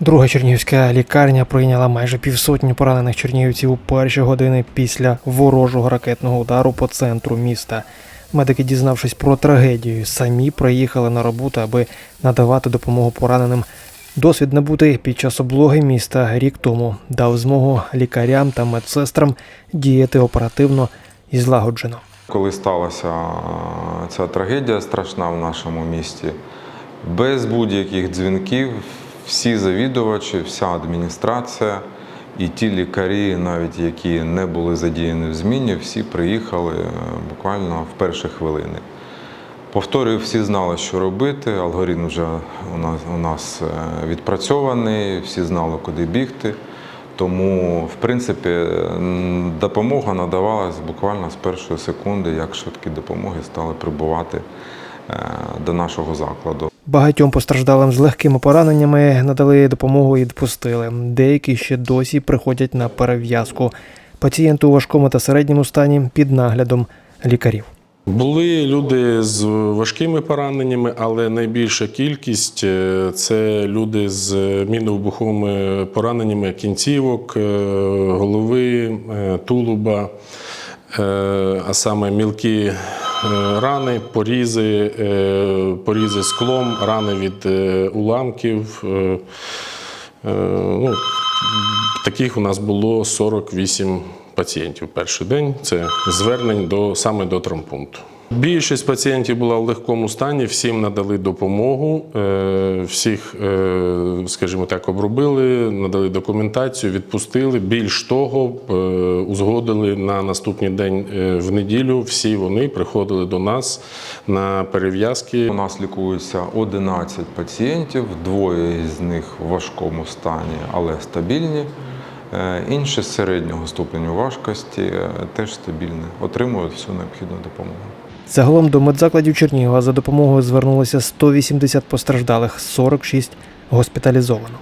Друга чернігівська лікарня прийняла майже півсотні поранених чернігівців у перші години після ворожого ракетного удару по центру міста. Медики, дізнавшись про трагедію, самі приїхали на роботу, аби надавати допомогу пораненим. Досвід набутий під час облоги міста рік тому дав змогу лікарям та медсестрам діяти оперативно і злагоджено. Коли сталася ця трагедія страшна в нашому місті, без будь-яких дзвінків, всі завідувачі, вся адміністрація і ті лікарі, навіть які не були задіяні в зміні, всі приїхали е, буквально в перші хвилини. Повторюю, всі знали, що робити. Алгоритм вже у нас, у нас е, відпрацьований, всі знали, куди бігти. Тому, в принципі, допомога надавалась буквально з першої секунди, як швидкі допомоги стали прибувати е, до нашого закладу. Багатьом постраждалим з легкими пораненнями надали допомогу і відпустили. Деякі ще досі приходять на перев'язку. Пацієнти у важкому та середньому стані під наглядом лікарів. Були люди з важкими пораненнями, але найбільша кількість е, це люди з мінно-вибуховими пораненнями кінцівок, е, голови, е, тулуба, а саме мілкі рани, порізи, е, порізи склом, рани від е, уламків. е, е, Ну, таких у нас було 48 пацієнтів перший день. Це звернень до саме до травмпункту. Більшість пацієнтів була в легкому стані, всім надали допомогу, е, всіх, е, скажімо так, обробили, надали документацію, відпустили. Більш того, е, узгодили на наступний день в неділю. Всі вони приходили до нас на перев'язки. У нас лікується 11 пацієнтів, двоє з них в важкому стані, але стабільні. Інші середнього ступеню важкості теж стабільні, отримують всю необхідну допомогу. Загалом до медзакладів Чернігова за допомогою звернулося 180 постраждалих, 46 госпіталізовано.